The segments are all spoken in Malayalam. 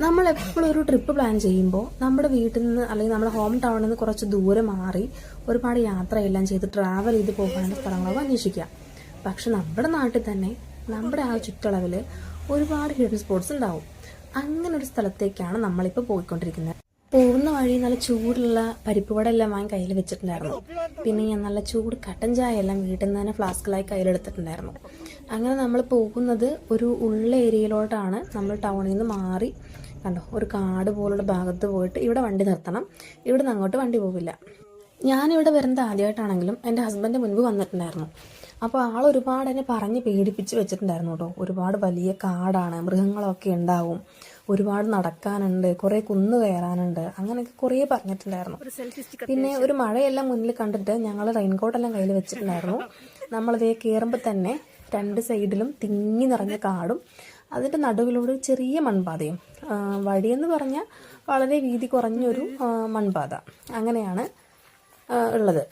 നമ്മൾ എപ്പോഴും ഒരു ട്രിപ്പ് പ്ലാൻ ചെയ്യുമ്പോൾ നമ്മുടെ വീട്ടിൽ നിന്ന് അല്ലെങ്കിൽ നമ്മുടെ ഹോം ടൗണിൽ നിന്ന് കുറച്ച് ദൂരെ മാറി ഒരുപാട് യാത്രയെല്ലാം ചെയ്ത് ട്രാവൽ ചെയ്ത് പോകാനുള്ള സ്ഥലങ്ങളൊക്കെ അന്വേഷിക്കാം പക്ഷെ നമ്മുടെ നാട്ടിൽ തന്നെ നമ്മുടെ ആ ചുറ്റളവിൽ ഒരുപാട് ഹിഡൻ സ്പോട്സ് ഉണ്ടാവും. അങ്ങനെ ഒരു സ്ഥലത്തേക്കാണ് നമ്മളിപ്പോൾ പോയിക്കൊണ്ടിരിക്കുന്നത്. പോകുന്ന വഴി നല്ല ചൂടുള്ള പരിപ്പ് വട എല്ലാം വാങ്ങി കയ്യിൽ വെച്ചിട്ടുണ്ടായിരുന്നു. പിന്നെ ഞാൻ നല്ല ചൂട് കട്ടൻ ചായ എല്ലാം വീട്ടിൽ നിന്ന് തന്നെ ഫ്ലാസ്കിലായി കയ്യിലെടുത്തിട്ടുണ്ടായിരുന്നു അങ്ങനെ നമ്മൾ പോകുന്നത് ഒരു ഉള്ള ഏരിയയിലോട്ടാണ്. നമ്മൾ ടൗണിൽ നിന്ന് മാറി കണ്ടോ ഒരു കാട് പോലുള്ള ഭാഗത്ത് പോയിട്ട് ഇവിടെ വണ്ടി നിർത്തണം. ഇവിടെ നിന്ന് അങ്ങോട്ട് വണ്ടി പോവില്ല. ഞാനിവിടെ വരുന്നത് ആദ്യമായിട്ടാണെങ്കിലും എന്റെ ഹസ്ബൻഡ് മുൻപ് വന്നിട്ടുണ്ടായിരുന്നു. അപ്പോൾ ആൾ ഒരുപാട് എന്നെ പറഞ്ഞ് പേടിപ്പിച്ച് വെച്ചിട്ടുണ്ടായിരുന്നു കേട്ടോ. ഒരുപാട് വലിയ കാടാണ് മൃഗങ്ങളൊക്കെ ഉണ്ടാവും ഒരുപാട് നടക്കാനുണ്ട് കുറേ കുന്ന് കയറാനുണ്ട് അങ്ങനെയൊക്കെ കുറേ പറഞ്ഞിട്ടുണ്ടായിരുന്നു. പിന്നെ ഒരു മഴയെല്ലാം മുന്നിൽ കണ്ടിട്ട് ഞങ്ങൾ റെയിൻകോട്ടെല്ലാം കയ്യിൽ വെച്ചിട്ടുണ്ടായിരുന്നു. നമ്മളിതേ കയറുമ്പോൾ തന്നെ രണ്ട് സൈഡിലും തിങ്ങി നിറഞ്ഞ കാടും അതിന്റെ നടുവിലൂടെ ചെറിയ മൺപാതയും വഴിയെന്ന് പറഞ്ഞാൽ വളരെ വീതി കുറഞ്ഞൊരു മൺപാത. അങ്ങനെയാണ് ഉള്ളത്.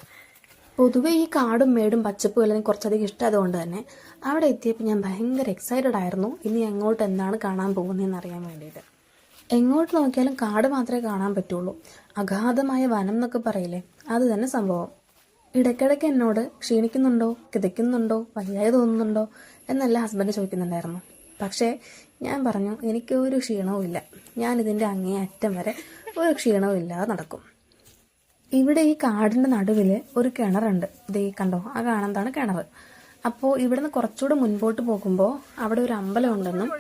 പൊതുവെ ഈ കാടും മേടും പച്ചപ്പും എല്ലാം കുറച്ചധികം കുറച്ചധികം ഇഷ്ടമായതുകൊണ്ട് തന്നെ അവിടെ എത്തിയപ്പോൾ ഞാൻ ഭയങ്കര എക്സൈറ്റഡ് ആയിരുന്നു. ഇനി എങ്ങോട്ട് എന്താണ് കാണാൻ പോകുന്നതെന്ന് അറിയാൻ വേണ്ടിയിട്ട്. എങ്ങോട്ട് നോക്കിയാലും കാട് മാത്രമേ കാണാൻ പറ്റുള്ളൂ. അഗാധമായ വനം എന്നൊക്കെ പറയില്ലേ? അത് തന്നെ സംഭവം. ഇടയ്ക്കിടയ്ക്ക് എന്നോട് ക്ഷീണിക്കുന്നുണ്ടോ? കിതയ്ക്കുന്നുണ്ടോ? വയ്യായി തോന്നുന്നുണ്ടോ? എന്നല്ല ഹസ്ബൻഡ് ചോദിക്കുന്നുണ്ടായിരുന്നു. പക്ഷേ ഞാൻ പറഞ്ഞു എനിക്ക് ഒരു ക്ഷീണവും ഇല്ല ഞാനിതിന്റെ അങ്ങേ അറ്റം വരെ ഒരു ക്ഷീണവും ഇല്ലാതെ നടക്കും. ഇവിടെ ഈ കാടിന്റെ നടുവിൽ ഒരു കിണറുണ്ട്. ദേ കണ്ടോ? ആ കാണുന്നതാണ് കിണർ അപ്പോൾ ഇവിടുന്ന് കുറച്ചുകൂടെ മുൻപോട്ട് പോകുമ്പോൾ അവിടെ ഒരു അമ്പലം ഉണ്ടെന്നും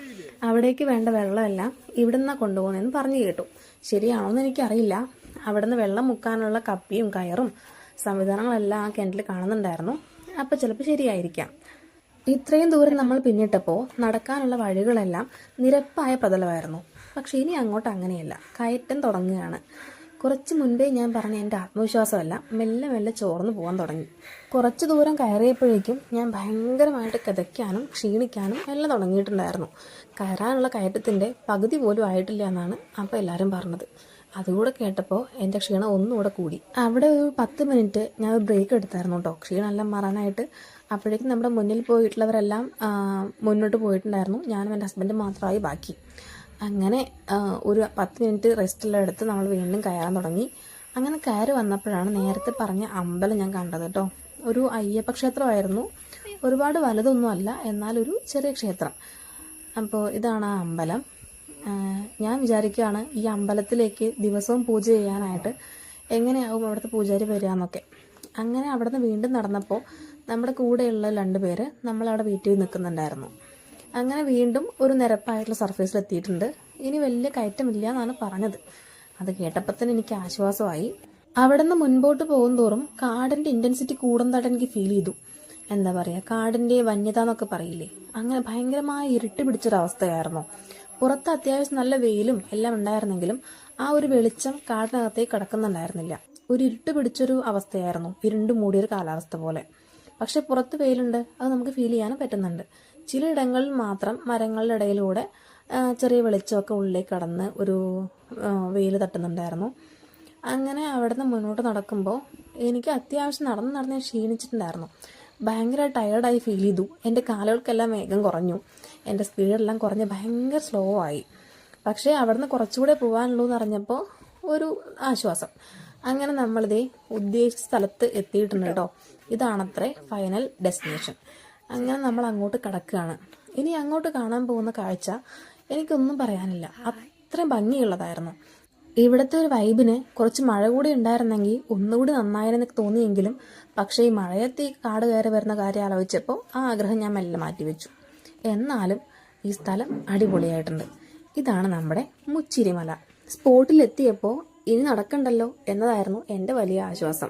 അവിടേക്ക് വേണ്ട വെള്ളമെല്ലാം ഇവിടുന്ന് കൊണ്ടുപോകുന്നതെന്ന് പറഞ്ഞു കേട്ടു. ശരിയാണോ എന്ന് എനിക്കറിയില്ല. അവിടുന്ന് വെള്ളം മുക്കാനുള്ള കപ്പിയും കയറും സംവിധാനങ്ങളെല്ലാം ആ കിണറ്റിൽ കാണുന്നുണ്ടായിരുന്നു. അപ്പോൾ ചിലപ്പോൾ ശരിയായിരിക്കാം. ഇത്രയും ദൂരം നമ്മൾ പിന്നിട്ടപ്പോൾ നടക്കാനുള്ള വഴികളെല്ലാം നിരപ്പായ പ്രതലമായിരുന്നു. പക്ഷെ ഇനി അങ്ങോട്ട് അങ്ങനെയല്ല. കയറ്റം തുടങ്ങുകയാണ്. കുറച്ച് മുൻപേ ഞാൻ പറഞ്ഞ എന്റെ ആത്മവിശ്വാസമല്ല മെല്ലെ മെല്ലെ ചോർന്നു പോകാൻ തുടങ്ങി. കുറച്ച് ദൂരം കയറിയപ്പോഴേക്കും ഞാൻ ഭയങ്കരമായിട്ട് കിതയ്ക്കാനും ക്ഷീണിക്കാനും എല്ലാം തുടങ്ങിയിട്ടുണ്ടായിരുന്നു. കയറാനുള്ള കയറ്റത്തിന്റെ പകുതി പോലും ആയിട്ടില്ല എന്നാണ് അപ്പോൾ എല്ലാവരും പറഞ്ഞത്. അതുകൂടെ കേട്ടപ്പോൾ എന്റെ ക്ഷീണം ഒന്നുകൂടെ കൂടി. അവിടെ ഒരു പത്ത് മിനിറ്റ് ഞാൻ ഒരു ബ്രേക്ക് എടുത്തായിരുന്നു കേട്ടോ ക്ഷീണമെല്ലാം മാറാനായിട്ട് അപ്പോഴേക്കും നമ്മുടെ മുന്നിൽ പോയിട്ടുള്ളവരെല്ലാം മുന്നോട്ട് പോയിട്ടുണ്ടായിരുന്നു. ഞാനും എന്റെ ഹസ്ബൻഡും മാത്രമായി ബാക്കി. അങ്ങനെ ഒരു പത്ത് മിനിറ്റ് റെസ്റ്റെല്ലാം എടുത്ത് നമ്മൾ വീണ്ടും കയറാൻ തുടങ്ങി. അങ്ങനെ കയറി വന്നപ്പോഴാണ് നേരത്തെ പറഞ്ഞ അമ്പലം ഞാൻ കണ്ടത് കേട്ടോ. ഒരു അയ്യപ്പ ക്ഷേത്രമായിരുന്നു. ഒരുപാട് വലുതൊന്നുമല്ല എന്നാലൊരു ചെറിയ ക്ഷേത്രം. അപ്പോൾ ഇതാണ് ആ അമ്പലം. ഞാൻ വിചാരിക്കുകയാണ് ഈ അമ്പലത്തിലേക്ക് ദിവസവും പൂജ ചെയ്യാനായിട്ട് എങ്ങനെയാവും അവിടുത്തെ പൂജാരി വരിക എന്നൊക്കെ. അങ്ങനെ അവിടുന്ന് വീണ്ടും നടന്നപ്പോൾ നമ്മുടെ കൂടെയുള്ള രണ്ട് പേര് നമ്മളവിടെ വീട്ടിൽ നിൽക്കുന്നുണ്ടായിരുന്നു. അങ്ങനെ വീണ്ടും ഒരു നിരപ്പായിട്ടുള്ള സർഫേസിൽ എത്തിയിട്ടുണ്ട്. ഇനി വലിയ കയറ്റമില്ല എന്നാണ് പറഞ്ഞത്. അത് കേട്ടപ്പോൾ തന്നെ എനിക്ക് ആശ്വാസമായി. അവിടെ നിന്ന് മുൻപോട്ട് പോകും തോറും കാടിന്റെ ഇന്റൻസിറ്റി കൂടുന്നതായിട്ട് എനിക്ക് ഫീൽ ചെയ്തു. എന്താ പറയുക കാടിന്റെ വന്യത എന്നൊക്കെ പറയില്ലേ? അങ്ങനെ ഭയങ്കരമായ ഇരുട്ട് പിടിച്ചൊരവസ്ഥയായിരുന്നു പുറത്ത് അത്യാവശ്യം നല്ല വെയിലും എല്ലാം ഉണ്ടായിരുന്നെങ്കിലും ആ ഒരു വെളിച്ചം കാടിനകത്തേക്ക് കിടക്കുന്നുണ്ടായിരുന്നില്ല. ഒരു ഇരുട്ട് പിടിച്ചൊരു അവസ്ഥയായിരുന്നു ഇരുണ്ട് മൂടിയൊരു കാലാവസ്ഥ പോലെ. പക്ഷെ പുറത്ത് വെയിലുണ്ട് അത് നമുക്ക് ഫീൽ ചെയ്യാനും പറ്റുന്നുണ്ട്. ചിലയിടങ്ങളിൽ മാത്രം മരങ്ങളുടെ ഇടയിലൂടെ ചെറിയ വെളിച്ചമൊക്കെ ഉള്ളിലേക്ക് കടന്ന് ഒരു വെയിൽ തട്ടുന്നുണ്ടായിരുന്നു. അങ്ങനെ അവിടുന്ന് മുന്നോട്ട് നടക്കുമ്പോൾ എനിക്ക് അത്യാവശ്യം നടന്ന് നടന്ന് ഞാൻ ക്ഷീണിച്ചിട്ടുണ്ടായിരുന്നു. ഭയങ്കര ടയേർഡായി ഫീൽ ചെയ്തു. എന്റെ കാലുകൾക്കെല്ലാം വേഗം കുറഞ്ഞു. എന്റെ സ്പീഡെല്ലാം കുറഞ്ഞ് ഭയങ്കര സ്ലോ ആയി. പക്ഷേ അവിടുന്ന് കുറച്ചുകൂടെ പോകാനുള്ളൂ എന്ന് അറിഞ്ഞപ്പോൾ ഒരു ആശ്വാസം. അങ്ങനെ നമ്മളിതേ ഉദ്ദേശിച്ച സ്ഥലത്ത് എത്തിയിട്ടുണ്ട് കേട്ടോ ഇതാണത്രേ ഫൈനൽ ഡെസ്റ്റിനേഷൻ അങ്ങനെ നമ്മൾ അങ്ങോട്ട് കടക്കുകയാണ്. ഇനി അങ്ങോട്ട് കാണാൻ പോകുന്ന കാഴ്ച എനിക്കൊന്നും പറയാനില്ല. അത്രയും ഭംഗിയുള്ളതായിരുന്നു. ഇവിടുത്തെ ഒരു വൈബിന് കുറച്ച് മഴ കൂടി ഉണ്ടായിരുന്നെങ്കിൽ ഒന്നുകൂടി നന്നായിരുന്നെന്ന് തോന്നിയെങ്കിലും പക്ഷേ ഈ മഴയത്ത് ഈ കാട് കയറി വരുന്ന കാര്യം ആലോചിച്ചപ്പോൾ ആ ആഗ്രഹം ഞാൻ മെല്ലെ മാറ്റിവെച്ചു. എന്നാലും ഈ സ്ഥലം അടിപൊളിയായിട്ടുണ്ട്. ഇതാണ് നമ്മുടെ മുച്ചിരിമല. സ്പോട്ടിലെത്തിയപ്പോൾ ഇനി നടക്കണ്ടല്ലോ എന്നതായിരുന്നു എന്റെ വലിയ ആശ്വാസം.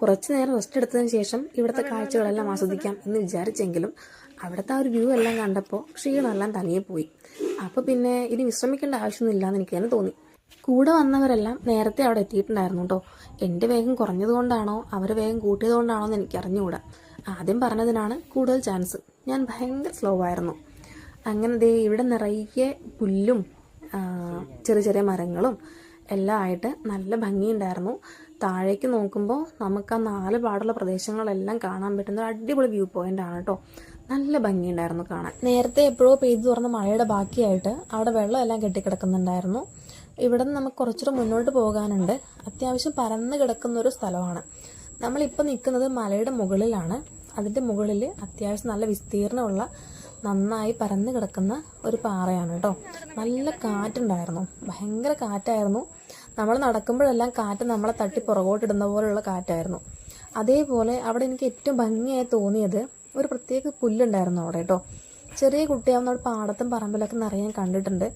കുറച്ചു നേരം റെസ്റ്റ് എടുത്തതിന് ശേഷം ഇവിടുത്തെ കാഴ്ചകളെല്ലാം ആസ്വദിക്കാം എന്ന് വിചാരിച്ചെങ്കിലും അവിടുത്തെ ആ ഒരു വ്യൂ എല്ലാം കണ്ടപ്പോൾ ക്ഷീണമെല്ലാം തനിയെ പോയി. അപ്പോൾ പിന്നെ ഇനി വിശ്രമിക്കേണ്ട ആവശ്യമൊന്നുമില്ല എന്ന് എനിക്ക് തന്നെ തോന്നി. കൂടെ വന്നവരെല്ലാം നേരത്തെ അവിടെ എത്തിയിട്ടുണ്ടായിരുന്നു കേട്ടോ എന്റെ വേഗം കുറഞ്ഞതുകൊണ്ടാണോ അവർ വേഗം കൂട്ടിയതുകൊണ്ടാണോ എന്ന് എനിക്ക് അറിഞ്ഞുകൂടാ ആദ്യം പറഞ്ഞതിനാണ് കൂടുതൽ ചാൻസ് ഞാൻ ഭയങ്കര സ്ലോ ആയിരുന്നു. അങ്ങനെ ദേ ഇവിടെ നിറയെ പുല്ലും ചെറിയ ചെറിയ മരങ്ങളും എല്ലാം ആയിട്ട് നല്ല ഭംഗിയുണ്ടായിരുന്നു. താഴേക്ക് നോക്കുമ്പോൾ നമുക്ക് ആ നാല് പാടുള്ള പ്രദേശങ്ങളെല്ലാം കാണാൻ പറ്റുന്ന ഒരു അടിപൊളി വ്യൂ പോയിന്റ് ആണ് കേട്ടോ നല്ല ഭംഗിയുണ്ടായിരുന്നു കാണാൻ. നേരത്തെ എപ്പോഴോ പെയ്തു തുറന്ന മഴയുടെ ബാക്കിയായിട്ട് അവിടെ വെള്ളം എല്ലാം കെട്ടിക്കിടക്കുന്നുണ്ടായിരുന്നു. ഇവിടെ നിന്ന് നമുക്ക് കുറച്ചുകൂടെ മുന്നോട്ട് പോകാനുണ്ട്. അത്യാവശ്യം പരന്ന് കിടക്കുന്ന ഒരു സ്ഥലമാണ്. നമ്മളിപ്പോൾ നിൽക്കുന്നത് മലയുടെ മുകളിലാണ്. അതിന്റെ മുകളിൽ അത്യാവശ്യം നല്ല വിസ്തീർണമുള്ള നന്നായി പരന്ന് കിടക്കുന്ന ഒരു പാറയാണ് കേട്ടോ നല്ല കാറ്റുണ്ടായിരുന്നു. ഭയങ്കര കാറ്റായിരുന്നു. നമ്മൾ നടക്കുമ്പോഴെല്ലാം കാറ്റ് നമ്മളെ തട്ടി പുറകോട്ടിടുന്ന പോലുള്ള കാറ്റായിരുന്നു. അതേപോലെ അവിടെ എനിക്ക് ഏറ്റവും ഭംഗിയായി തോന്നിയത് ഒരു പ്രത്യേക പുല്ലുണ്ടായിരുന്നു അവിടെ കേട്ടോ. ചെറിയ കുട്ടിയാവുന്ന അവിടെ പാടത്തും പറമ്പിലൊക്കെ നിറയെ കണ്ടിട്ടുണ്ട്.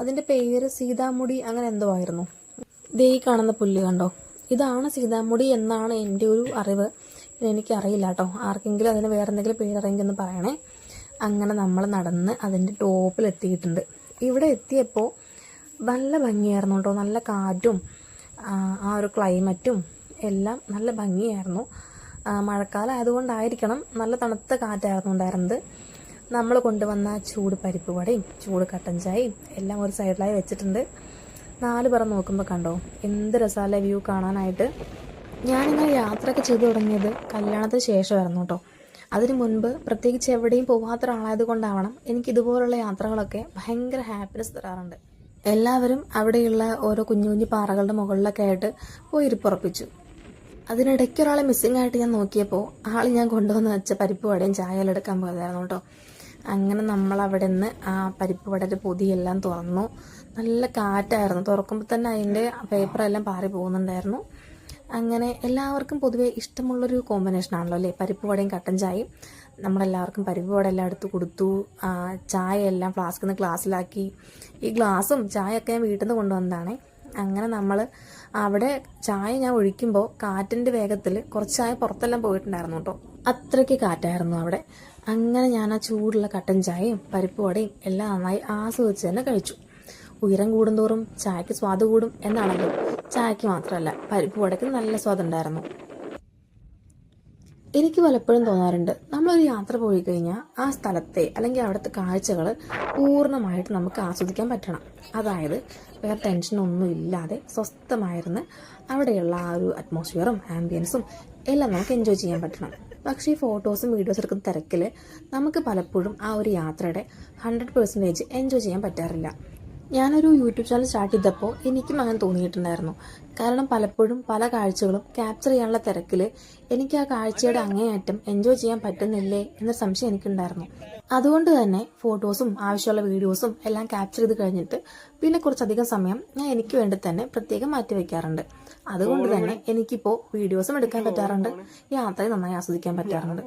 അതിന്റെ പേര് സീതാമുടി അങ്ങനെ എന്തോ ആയിരുന്നു. ദേ കാണുന്ന പുല്ല് കണ്ടോ? ഇതാണ് സീതാമുടി എന്നാണ് എന്റെ ഒരു അറിവ്. എനിക്കറിയില്ല കേട്ടോ. ആർക്കെങ്കിലും അതിന് വേറെ എന്തെങ്കിലും പേരറിയെങ്കിൽ ഒന്ന് പറയണേ. അങ്ങനെ നമ്മൾ നടന്ന് അതിന്റെ ടോപ്പിൽ എത്തിയിട്ടുണ്ട് ഇവിടെ എത്തിയപ്പോൾ നല്ല ഭംഗിയായിരുന്നു കേട്ടോ നല്ല കാറ്റും ആ, ഒരു ക്ലൈമറ്റും എല്ലാം നല്ല ഭംഗിയായിരുന്നു. മഴക്കാലം ആയതുകൊണ്ടായിരിക്കണം നല്ല തണുത്ത കാറ്റായിരുന്നു ഉണ്ടായിരുന്നത്. നമ്മൾ കൊണ്ടുവന്ന ചൂട് പരിപ്പ് വടയും ചൂട് കട്ടൻ ചായയും എല്ലാം ഒരു സൈഡിലായി വെച്ചിട്ടുണ്ട്. നാല് പേർ നോക്കുമ്പോൾ കണ്ടോ എന്ത് രസമല്ല വ്യൂ കാണാനായിട്ട്. ഞാനിങ്ങനെ യാത്രയൊക്കെ ചെയ്തു തുടങ്ങിയത് കല്യാണത്തിന് ശേഷമായിരുന്നു കേട്ടോ. അതിനു മുൻപ് പ്രത്യേകിച്ച് എവിടെയും പോകാത്ത ഒരാളായത് കൊണ്ടാവണം എനിക്ക് ഇതുപോലുള്ള യാത്രകളൊക്കെ ഭയങ്കര ഹാപ്പിനെസ് തരാറുണ്ട്. എല്ലാവരും അവിടെയുള്ള ഓരോ കുഞ്ഞു കുഞ്ഞു പാറകളുടെ മുകളിലൊക്കെ ആയിട്ട് പോയി ഇരിപ്പുറപ്പിച്ചു. അതിനിടയ്ക്ക് ഒരാളെ മിസ്സിംഗ് ആയിട്ട് ഞാൻ നോക്കിയപ്പോൾ ആൾ ഞാൻ കൊണ്ടുവന്ന് വെച്ച പരിപ്പ് വടയും ചായ എടുക്കാൻ പോയതായിരുന്നു കേട്ടോ. അങ്ങനെ നമ്മൾ അവിടെ നിന്ന് ആ പരിപ്പ് വടയുടെ പൊതിയെല്ലാം തുറന്നു. നല്ല കാറ്റായിരുന്നു. തുറക്കുമ്പോൾ തന്നെ അതിന്റെ പേപ്പറെല്ലാം പാറി പോകുന്നുണ്ടായിരുന്നു. അങ്ങനെ എല്ലാവർക്കും പൊതുവേ ഇഷ്ടമുള്ളൊരു കോമ്പിനേഷൻ ആണല്ലോ അല്ലേ? പരിപ്പ് വടയും കട്ടൻ ചായയും. നമ്മളെല്ലാവർക്കും എല്ലാം എടുത്ത് കൊടുത്തു. ചായ എല്ലാം ഫ്ലാസ്കിൽ നിന്ന് ഗ്ലാസ്സിലാക്കി. ഈ ഗ്ലാസും ചായയൊക്കെ ഞാൻ വീട്ടിൽ നിന്ന് കൊണ്ടുവന്നതാണേ. അങ്ങനെ നമ്മൾ അവിടെ ചായ ഞാൻ ഒഴിക്കുമ്പോൾ കാറ്റിന്റെ വേഗത്തിൽ കുറച്ച് ചായ പുറത്തെല്ലാം പോയിട്ടുണ്ടായിരുന്നു കേട്ടോ. അത്രയ്ക്ക് കാറ്റായിരുന്നു അവിടെ. അങ്ങനെ ഞാൻ ആ ചൂടുള്ള കട്ടൻ ചായയും പരിപ്പ് വടയും എല്ലാം നന്നായി ആസ്വദിച്ച് തന്നെ കഴിച്ചു. ഉയരം കൂടുന്തോറും ചായക്ക് സ്വാദ് കൂടും എന്നാണല്ലോ. ചായക്ക് മാത്രമല്ല പരിപ്പ് വടയ്ക്ക് നല്ല സ്വാദുണ്ടായിരുന്നു എനിക്ക് പലപ്പോഴും തോന്നാറുണ്ട്. നമ്മളൊരു യാത്ര പോയി കഴിഞ്ഞാൽ ആ സ്ഥലത്തെ അല്ലെങ്കിൽ അവിടുത്തെ കാഴ്ചകൾ പൂർണമായിട്ട് നമുക്ക് ആസ്വദിക്കാൻ പറ്റണം. അതായത് വേറെ ടെൻഷനൊന്നും ഇല്ലാതെ സ്വസ്ഥമായിരുന്ന് അവിടെയുള്ള ആ ഒരു അറ്റ്മോസ്ഫിയറും ആംബിയൻസും എല്ലാം നമുക്ക് എൻജോയ് ചെയ്യാൻ പറ്റണം. പക്ഷേ ഈ ഫോട്ടോസും വീഡിയോസ് എടുക്കുന്ന തിരക്കിൽ നമുക്ക് പലപ്പോഴും ആ ഒരു യാത്രയുടെ ഹൺഡ്രഡ് പെർസെന്റേജ് എൻജോയ് ചെയ്യാൻ പറ്റാറില്ല. ഞാനൊരു യൂട്യൂബ് ചാനൽ സ്റ്റാർട്ട് ചെയ്തപ്പോൾ എനിക്കും അങ്ങനെ തോന്നിയിട്ടുണ്ടായിരുന്നു. കാരണം പലപ്പോഴും പല കാഴ്ചകളും ക്യാപ്ചർ ചെയ്യാനുള്ള തിരക്കിൽ എനിക്ക് ആ കാഴ്ചയുടെ അങ്ങേയറ്റം എൻജോയ് ചെയ്യാൻ പറ്റുന്നില്ലേ എന്ന സംശയം എനിക്കുണ്ടായിരുന്നു. അതുകൊണ്ട് തന്നെ ഫോട്ടോസും ആവശ്യമുള്ള വീഡിയോസും എല്ലാം ക്യാപ്ചർ ചെയ്ത് കഴിഞ്ഞിട്ട് പിന്നെ കുറച്ചധികം സമയം ഞാൻ എനിക്ക് വേണ്ടി തന്നെ പ്രത്യേകം മാറ്റി വയ്ക്കാറുണ്ട് അതുകൊണ്ട് തന്നെ എനിക്കിപ്പോൾ വീഡിയോസും എടുക്കാൻ പറ്റാറുണ്ട്. യാത്രയും നന്നായി ആസ്വദിക്കാൻ പറ്റാറുണ്ട്.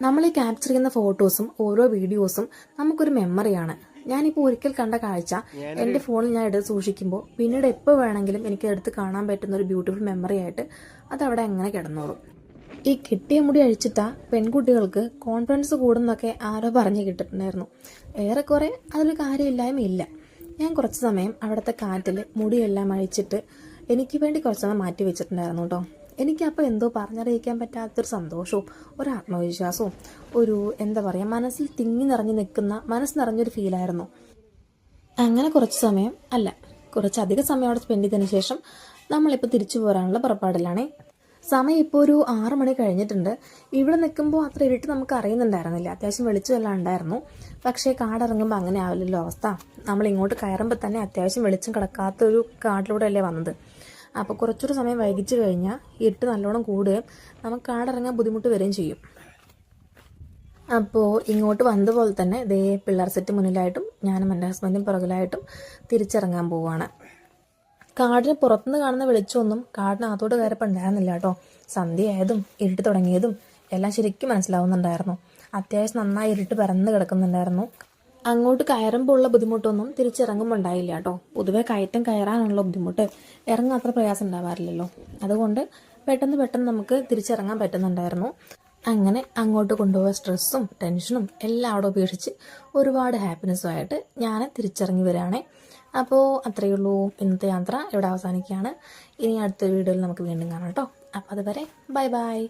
നമ്മൾ ഈ ക്യാപ്ചർ ചെയ്യുന്ന ഫോട്ടോസും ഓരോ വീഡിയോസും നമുക്കൊരു മെമ്മറിയാണ് ഞാനിപ്പോൾ ഒരിക്കൽ കണ്ട കാഴ്ച എന്റെ ഫോണിൽ ഞാൻ എടുത്ത് സൂക്ഷിക്കുമ്പോൾ പിന്നീട് എപ്പോൾ വേണമെങ്കിലും എനിക്ക് എടുത്ത് കാണാൻ പറ്റുന്ന ഒരു ബ്യൂട്ടിഫുൾ മെമ്മറി ആയിട്ട് അത് അവിടെ അങ്ങനെ കിടന്നോളും. ഈ കിട്ടിയ മുടി അഴിച്ചിട്ട പെൺകുട്ടികൾക്ക് കോൺഫിഡൻസ് കൂടുന്നൊക്കെ ആരോ പറഞ്ഞു കിട്ടിട്ടുണ്ടായിരുന്നു. ഏറെക്കുറെ അതൊരു കാര്യമില്ലായ്മ ഇല്ല ഞാൻ കുറച്ച് സമയം അവിടുത്തെ കാറ്റിൽ മുടിയെല്ലാം അഴിച്ചിട്ട് എനിക്ക് വേണ്ടി കുറച്ച് സമയം മാറ്റി വെച്ചിട്ടുണ്ടായിരുന്നു കേട്ടോ. എനിക്കപ്പോൾ എന്തോ പറഞ്ഞറിയിക്കാൻ പറ്റാത്തൊരു സന്തോഷവും ഒരു ആത്മവിശ്വാസവും ഒരു എന്താ പറയുക മനസ്സിൽ തിങ്ങി നിറഞ്ഞു നിൽക്കുന്ന മനസ്സ് നിറഞ്ഞൊരു ഫീലായിരുന്നു അങ്ങനെ കുറച്ച് സമയം അല്ല കുറച്ചധികം സമയം അവിടെ സ്പെൻഡ് ചെയ്തതിന് ശേഷം നമ്മളിപ്പോൾ തിരിച്ചു പോരാനുള്ള പുറപ്പാടിലാണേ. സമയം ഇപ്പോൾ ഒരു ആറ് മണി കഴിഞ്ഞിട്ടുണ്ട്. ഇവിടെ നിൽക്കുമ്പോൾ അത്ര ഇരുട്ട് നമുക്ക് അറിയുന്നുണ്ടായിരുന്നില്ല. അത്യാവശ്യം വെളിച്ചമെല്ലാം ഉണ്ടായിരുന്നു. പക്ഷേ കാടിറങ്ങുമ്പോൾ അങ്ങനെ ആവില്ലല്ലോ അവസ്ഥ. നമ്മൾ ഇങ്ങോട്ട് കയറുമ്പോൾ തന്നെ അത്യാവശ്യം വെളിച്ചം കിടക്കാത്തൊരു കാട്ടിലൂടെ അല്ലേ വന്നത്. അപ്പോൾ കുറച്ചൊരു സമയം വൈകിച്ചു കഴിഞ്ഞാൽ ഇട്ട് നല്ലോണം കൂടുകയും നമുക്ക് കാടിറങ്ങാൻ ബുദ്ധിമുട്ട് വരികയും ചെയ്യും. അപ്പോൾ ഇങ്ങോട്ട് വന്ന പോലെ തന്നെ ദേ പിള്ളേർ സെറ്റ് മുന്നിലായിട്ടും ഞാനും എന്റെ ഹസ്ബൻഡും പുറകിലായിട്ടും തിരിച്ചിറങ്ങാൻ പോവുകയാണ് കാടിന് പുറത്തുനിന്ന് കാണുന്ന വെളിച്ചമൊന്നും കാടിനകത്തോട്ട് കയറപ്പം ഉണ്ടായിരുന്നില്ല കേട്ടോ. സന്ധ്യയായതും ഇരുട്ട് തുടങ്ങിയതും എല്ലാം ശരിക്കും മനസ്സിലാവുന്നുണ്ടായിരുന്നു. അത്യാവശ്യം നന്നായി ഇരുട്ട് പരന്ന് കിടക്കുന്നുണ്ടായിരുന്നു. അങ്ങോട്ട് കയറുമ്പോൾ ഉള്ള ബുദ്ധിമുട്ടൊന്നും തിരിച്ചിറങ്ങുമ്പോൾ ഉണ്ടായില്ല കേട്ടോ. പൊതുവെ കയറ്റം കയറാനുള്ള ബുദ്ധിമുട്ട് ഇറങ്ങാൻ അത്ര പ്രയാസം ഉണ്ടാവാറില്ലല്ലോ അതുകൊണ്ട് പെട്ടെന്ന് പെട്ടെന്ന് നമുക്ക് തിരിച്ചിറങ്ങാൻ പറ്റുന്നുണ്ടായിരുന്നു. അങ്ങനെ അങ്ങോട്ട് കൊണ്ടുപോയ സ്ട്രെസ്സും ടെൻഷനും എല്ലാം അവിടെ ഉപേക്ഷിച്ച് ഒരുപാട് ഹാപ്പിനെസ്സും ആയിട്ട് ഞാൻ തിരിച്ചിറങ്ങി വരികയാണേ. അപ്പോൾ അത്രയേ ഉള്ളൂ ഇന്നത്തെ യാത്ര. ഇവിടെ അവസാനിക്കുകയാണ്. ഇനി അടുത്ത വീഡിയോയിൽ നമുക്ക് വീണ്ടും കാണാം കേട്ടോ. അപ്പോൾ അതുവരെ ബൈ ബൈ.